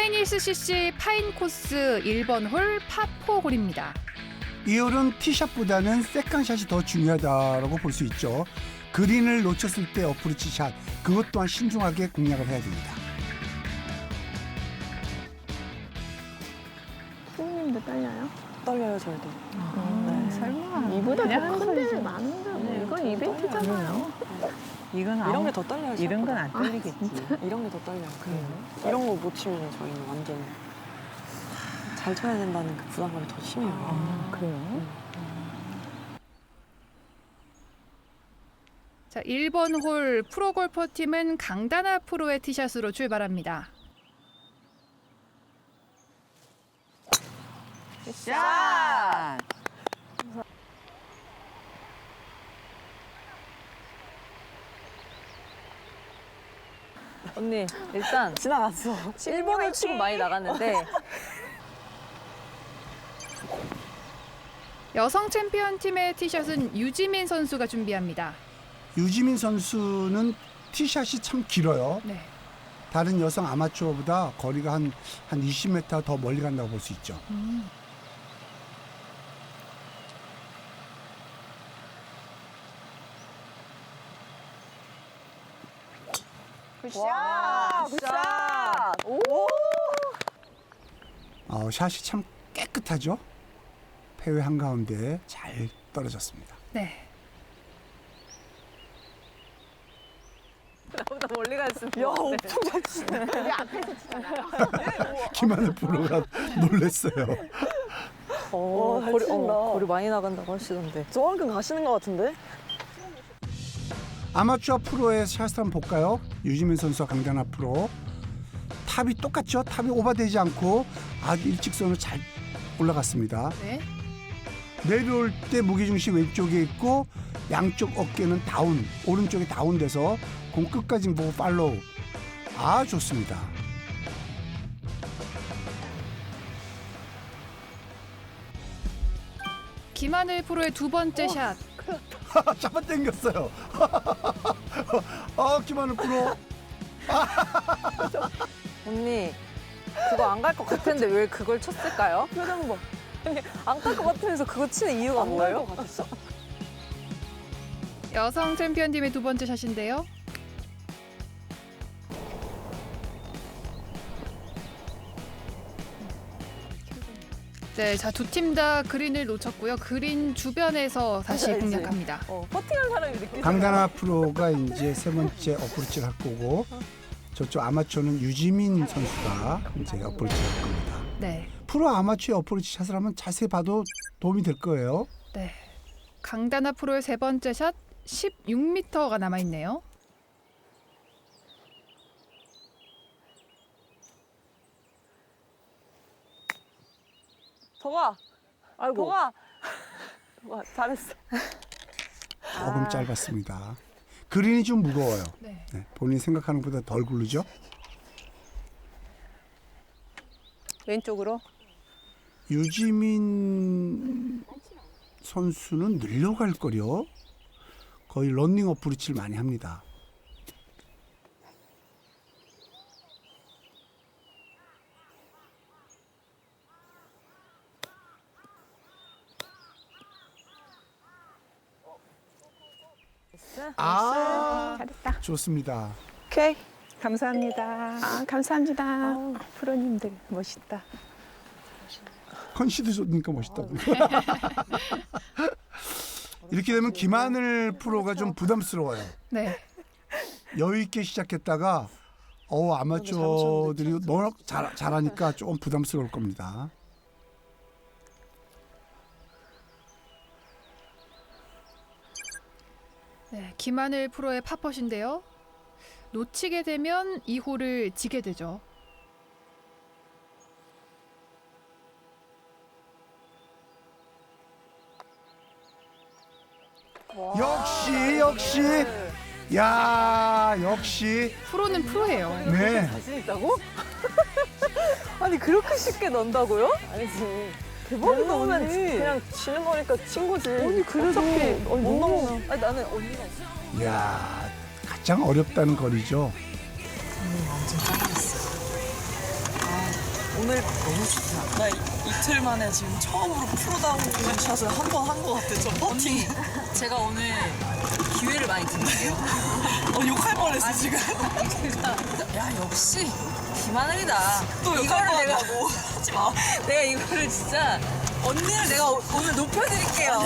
하이니스 CC 파인 코스 1번 홀 파4 홀입니다. 이 홀은 티샷보다는 세컨샷이 더 중요하다고 볼 수 있죠. 그린을 놓쳤을 때 어프로치 샷 그것 또한 신중하게 공략을 해야 됩니다. 손님도 떨려요? 떨려요 저희도. 네. 설마 이보다 더 큰데. 많은데 뭐 네, 이건 이벤트잖아요. 이건 이런 게 더 떨려요. 이런 건안 생각보다. 떨리겠지. 이런 게 더 떨려요. 이런 거 못 치면 저희는 완전 잘 쳐야 된다는 그 부담감이 더 심해요. 아, 그래요? 자, 1번 홀 프로골퍼 팀은 강다나 프로의 티샷으로 출발합니다. 샷! 언니 일단 지나갔어. 1번을 치고 많이 나갔는데 여성 챔피언 팀의 티샷은 유지민 선수가 준비합니다. 유지민 선수는 티샷이 참 길어요. 네. 다른 여성 아마추어보다 거리가 한, 한 20m 더 멀리 간다고 볼 수 있죠. 와 굿샷! 오! 어, 샷이 참 깨끗하죠. 페어웨이 한가운데 잘 떨어졌습니다. 네. 나보다 멀리 갔으면 야 엄청 잘 치네. 김하늘 프로가 놀랬어요. 어, 와, 잘 거리, 친다. 어, 거리 많이 나간다고 하시던데 저만큼 가시는 것 같은데? 아마추어 프로의 샷을 한번 볼까요? 유지민 선수와 강다나 프로. 탑이 똑같죠? 탑이 오버되지 않고 아주 일직선으로 잘 올라갔습니다. 네. 내려올 때 무게중심 왼쪽에 있고 양쪽 어깨는 다운, 오른쪽에 다운돼서 공 끝까지 보고 팔로우. 아 좋습니다. 김하늘 프로의 두 번째 샷. 잡아 당겼어요. 아 김하늘 프로. 언니 그거 안 갈 것 같은데 왜 그걸 쳤을까요? 표정 봐. 안갈 것 같으면서 그거 치는 이유가 같았어. 여성 챔피언 팀의 두 번째 샷인데요. 네, 자 두 팀 다 그린을 놓쳤고요. 그린 주변에서 다시 알지. 공략합니다. 어, 퍼팅한 사람이 느끼잖아. 강다나 프로가 이제 세 번째 어프로치를 할 거고 저쪽 아마추어는 유지민 선수가 이제 어프로치를 할 겁니다. 네, 프로 아마추어 어프로치 샷을 하면 자세히 봐도 도움이 될 거예요. 네. 강다나 프로의 세 번째 샷 16m가 남아 있네요. 도가. 아이고 도가. 와 잘했어. 조금 짧았습니다. 그린이 좀 무거워요. 네. 네, 본인 생각하는 것보다 덜 굴르죠? 왼쪽으로 유지민 선수는 늘려갈 거려. 거의 런닝 어프로치를 많이 합니다. 아, 잘했다. 좋습니다. 오케이. 감사합니다. 아 감사합니다. 아우, 프로님들 멋있다. 컨시드 좋으니까 멋있다고. 이렇게 되면 김하늘 프로가 좀 부담스러워요. 네. 여유 있게 시작했다가 어 아마추어들이 너무 잘, 잘하니까 조금 부담스러울 겁니다. 김하늘 프로의 파펫인데요. 놓치게 되면 이 홀을 지게 되죠. 역시 역시 야 역시 프로는 프로예요. 네 자신 있다고? 아니 그렇게 쉽게 넣는다고요? 아니지. 대박이다 언니 그냥 지는 거니까 친 거지. 언니 그래도 언니 못 너무 넣으면. 아니 나는 언니가 야 가장 어렵다는 거리죠. 아, 오늘 너무 좋다. 나 이, 이틀 만에 지금 처음으로 프로다운 샷을 한 번 한 것 같아. 저 퍼팅. 제가 오늘 기회를 많이 드릴게요. 어, 욕할 뻔했어, 지금. 제가 야 역시 김하늘이다. 또 욕할 이거를 내가 뻔하고. 하지 마. 내가 이거를 진짜 언니를 내가 오- 오늘 높여드릴게요.